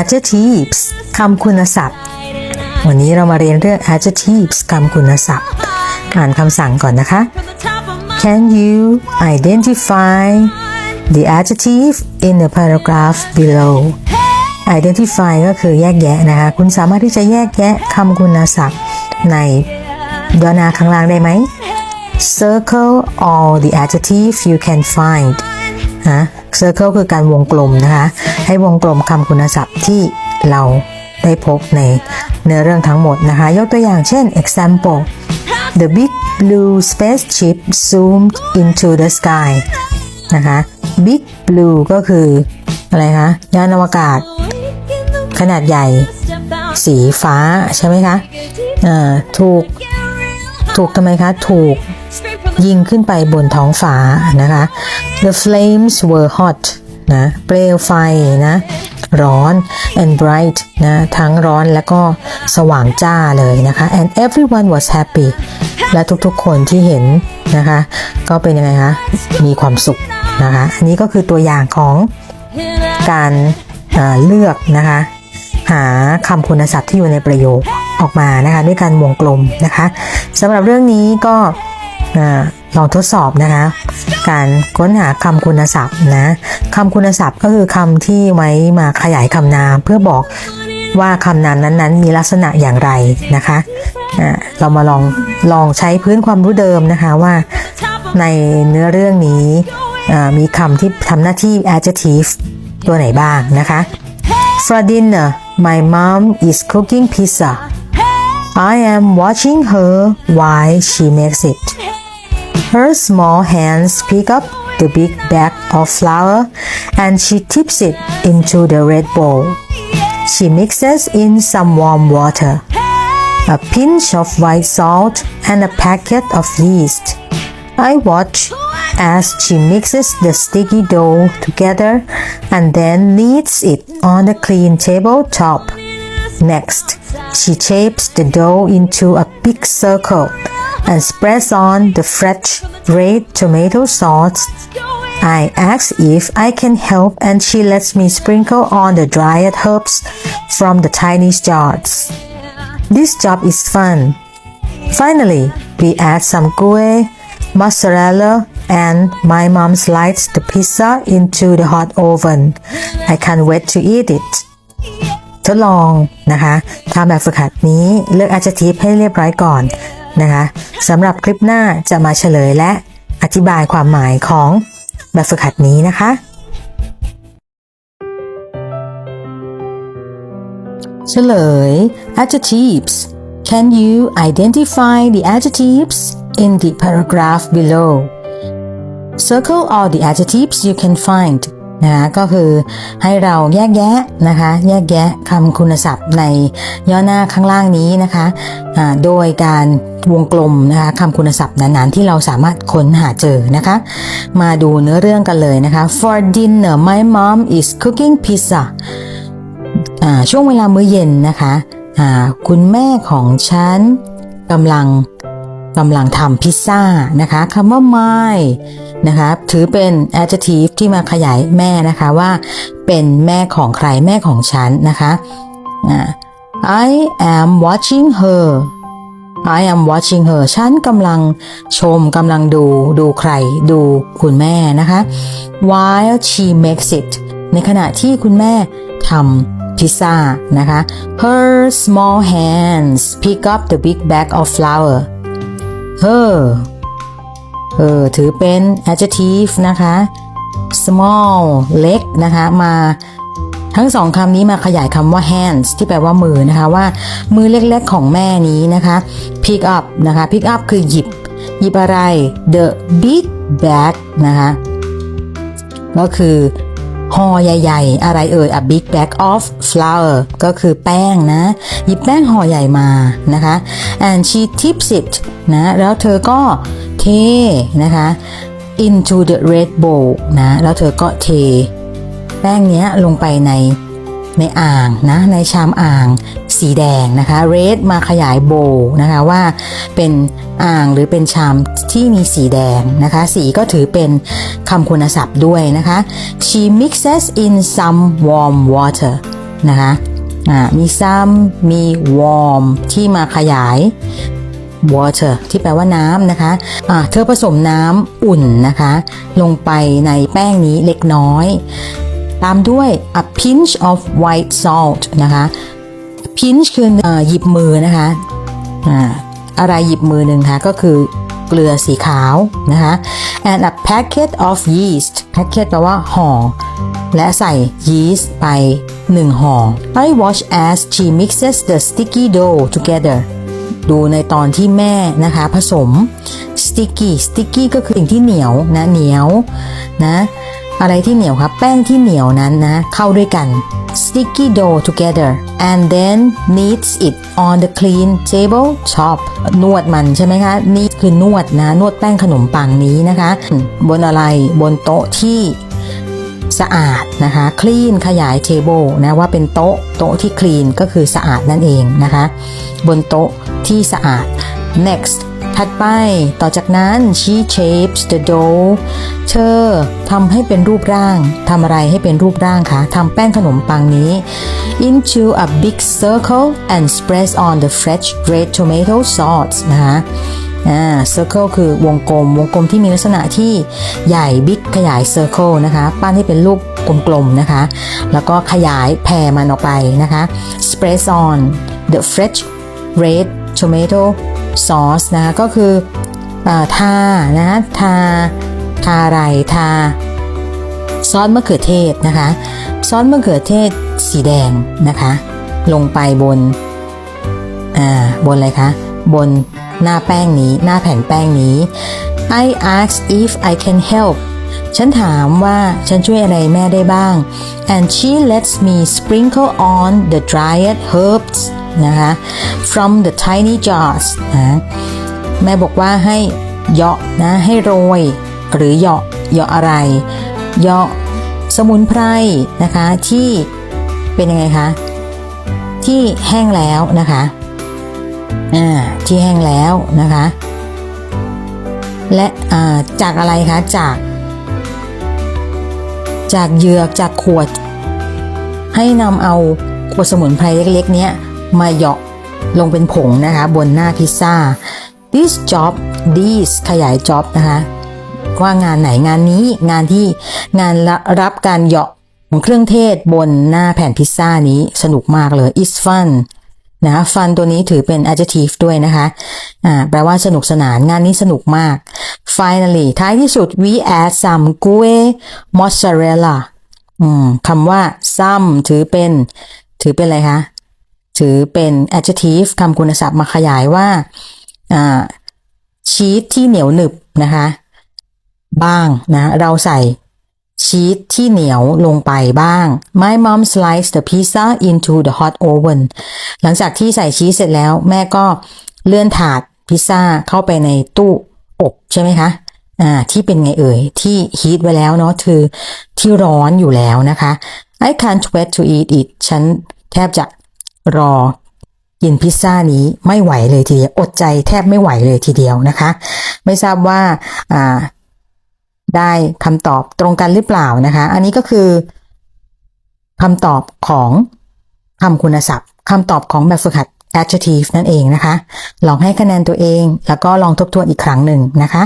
adjectives คำคุณศัพท์ วันนี้เรามาเรียนเรื่อง adjectives คำคุณศัพท์ อ่านคำสั่งก่อนนะคะ Can you identify the adjective in the paragraph below identify ก็คือแยกแยะนะคะ คุณสามารถที่จะแยกแยะคำคุณศัพท์ในย่อหน้าข้างล่างได้ไหม Circle all the adjectives you can find ฮะ Circle คือการวงกลมนะคะ ให้วงกลมคำคุณศัพท์ที่เราได้พบในเนื้อเรื่องทั้งหมดนะคะ ยกตัวอย่างเช่น example The big blue spaceship zoomed into the sky นะคะ Big blue ก็คือ อะไรคะยานอวกาศ ขนาดใหญ่ สีฟ้าใช่ไหมคะ อ่อถูก ถูกทำไมคะ ถูก ยิงขึ้นไปบนท้องฟ้านะคะ The flames were hot นะเปลวไฟนะ ร้อน and bright นะทั้งร้อนแล้วก็สว่างจ้าเลยนะคะ and everyone was happy และทุกๆคนที่เห็นนะคะ ก็เป็นยังไงคะ มีความสุขนะคะ อันนี้ก็คือตัวอย่างของการเอ่อเลือกนะคะ หาคำคุณศัพท์ที่อยู่ในประโยคออกมานะคะ ด้วยการวงกลมนะคะสำหรับเรื่องนี้ก็ ลองทดสอบนะคะ การค้นหาคำคุณศัพท์นะคำคุณศัพท์ก็คือคำที่ไว้มาขยายคำนามเพื่อบอกว่าคำนามนั้นๆ มีลักษณะอย่างไรนะคะะเรามาลองลองใช้พื้นความรู้เดิมนะคะว่าในเนื้อเรื่องนี้มีคำที่ทำหน้าที่ adjective ตัวไหนบ้างนะคะ For dinner my mom is cooking pizza I am watching her while she makes it Her small hands pick up the big bag of flour and she tips it into the red bowl. She mixes in some warm water, a pinch of white salt, and a packet of yeast. I watch as she mixes the sticky dough together and then kneads it on the clean tabletop. Next, she shapes the dough into a big circle and spreads on the fresh red tomato sauce. I ask if I can help and she lets me sprinkle on the dried herbs from the tiny jars. This job is fun. Finally, we add some gooey, mozzarella, and my mom slides the pizza into the hot oven. I can't wait to eat it. ทดลองนะคะทำแบบฝึกหัดนี้เลือก adjective ให้เรียบร้อยก่อน นะคะสำหรับคลิปหน้าจะมาเฉลยและอธิบายความหมายของแบบฝึกหัดนี้นะคะเฉลย adjectives Can you identify the adjectives in the paragraph below Circle all the adjectives you can find นะคะก็คือให้เราแยกแยะนะคะ แยกแยะคำคุณศัพท์ในย่อหน้าข้างล่างนี้นะคะอ่าโดยการวงกลมนะคะคำคุณศัพท์นั้นๆที่เราสามารถค้นหาเจอนะคะ มาดูเนื้อเรื่องกันเลยนะคะ For dinner my mom is cooking pizza ช่วงเวลามื้อเย็นนะคะคุณแม่ของฉันกำลัง กำลังทำพิซซ่านะคะคำว่า my นะคะถือเป็น adjective ที่มาขยายแม่นะคะว่าเป็นแม่ของใครแม่ของฉันนะคะ I am watching her I am watching her ฉันกำลังชมกำลังดูดูใครดูคุณแม่นะคะ while she makes it ในขณะที่คุณแม่ทำพิซซ่านะคะ her small hands pick up the big bag of flour her เออถือเป็น adjective นะคะ small เล็กนะคะมาทั้งสองคำนี้มาขยายคำว่า hands ที่แปลว่ามือนะคะว่า มือเล็กๆของแม่นี้นะคะ pick up นะคะ pick up คือหยิบ หยิบอะไร the big bag นะคะ ก็คือ ห่อใหญ่ๆ อะไรเอ่ยอะ big bag of flour ก็คือแป้งนะ หยิบแป้งห่อใหญ่มานะคะ and she tips it นะ แล้วเธอก็เทนะคะ into the red bowl นะ แล้วเธอก็เท แป้งเนี้ยลงไปใน ในอ่างนะในชามอ่างสีแดงนะคะ red มาขยาย bowl นะคะว่าเป็นอ่างหรือเป็นชามที่มีสีแดงนะคะสีก็ถือเป็นคำคุณศัพท์ด้วยนะคะ she mixes in some warm water นะคะอ่ามี some มี warm ที่มาขยาย water ที่แปลว่าน้ำนะคะะเธอผสมน้ำอุ่นนะคะ ลงไปในแป้งนี้เล็กน้อย ตามด้วย a pinch of white salt นะคะ pinch คืออหยิบมือนะคะอ่าอะไรหยิบมือหนึ่งคะก็คือเกลือสีขาวนะคะ and a packet of yeast packet แปลว่าห่อ และใส่ yeast ไป1ห่อ I watch as she mixes the sticky dough together ดูในตอนที่แม่นะคะผสม sticky sticky ก็คือสิ่งที่เหนียวนะเหนียวนะ อะไรที่เหนียวครับ แป้งที่เหนียวนั้นนะ เข้าด้วยกัน sticky dough together and then kneads it on the clean table top นวดมันใช่ไหมคะนี่คือนวดนะ นวดแป้งขนมปังนี้นะคะ บนอะไรบนโต๊ะที่สะอาดนะคะ clean ขยาย table นะว่าเป็นโต๊ะโต๊ะที่ clean ก็คือสะอาดนั่นเองนะคะ บนโต๊ะที่สะอาด next ถัดไปต่อจากนั้น she shapes the dough เธอทำให้เป็นรูปร่างทำอะไรให้เป็นรูปร่างคะทำแป้งขนมปังนี้ into a big circle and spread on the fresh red tomato sauce นะคะอ่า circle คือวงกลม วงกลมที่มีลักษณะที่ใหญ่ big ขยาย circle นะคะ ปั้นให้เป็นรูปกลมๆนะคะ แล้วก็ขยายแผ่มันออกไปนะคะ spread on the fresh red tomato ซอสนะคะก็คืออาทานะทาทาอะไรทาซอสมะเขือเทศนะคะ ซอสมะเขือเทศสีแดงนะคะ ลงไปบนอ่าบนอะไรคะ บนหน้าแป้งนี้ หน้าแผ่นแป้งนี้ I ask if I can help ฉันถามว่าฉันช่วยอะไรแม่ได้บ้าง and she lets me sprinkle on the dried herbs นะคะ from the tiny jars นะแม่บอกว่าให้เหยาะนะให้โรย หรือเหยาะเหยาะอะไรเหยาะสมุนไพรนะคะที่เป็นยังไงคะที่แห้งแล้วนะคะอ่าที่แห้งแล้วนะคะ และอ่าจากอะไรคะจาก จากเหยือกจากขวด ให้นำเอาขวดสมุนไพรเล็กๆเนี้ยมาเหยาะลงเป็นผงนะคะ บนหน้าพิซซ่า this job this ขยาย job นะคะ ว่างานไหนงานนี้งานที่งานรับการเหยาะของเครื่องเทศบนหน้าแผ่นพิซซ่านี้สนุกมากเลย is fun นะ fun ตัวนี้ถือเป็น adjective ด้วยนะคะอ่าแปลว่าสนุกสนานงานนี้สนุกมาก finally ท้ายที่สุด we add some gooey mozzarella อืมคำว่า some ถือเป็น ถือเป็นอะไรคะถือเป็น adjective คำคุณศัพท์มาขยายว่าอ่าชีสที่เหนียวหนึบนะคะ บ้างนะ เราใส่ ชีสที่เหนียวลงไปบ้าง My mom sliced the pizza into the hot oven หลังจากที่ใส่ชีสเสร็จแล้ว แม่ก็เลื่อนถาดพิซซ่าเข้าไปในตู้อบใช่ไหมคะอ่าที่เป็นไงเอ่ย ที่ฮีทไว้แล้วเนาะคือที่ร้อนอยู่แล้วนะคะ I can't wait to eat it ฉันแทบจะรอกินพิซซ่านี้ไม่ไหวเลยทีเดียว อดใจแทบไม่ไหวเลยทีเดียวนะคะ ไม่ทราบว่าอ่า ได้คำตอบตรงกันหรือเปล่านะคะ อันนี้ก็คือคำตอบของคำคุณศัพท์คำตอบของแบบฝึกหัด adjective นั่นเองนะคะ ลองให้คะแนนตัวเอง แล้วก็ลองทบทวนอีกครั้งหนึ่งนะคะ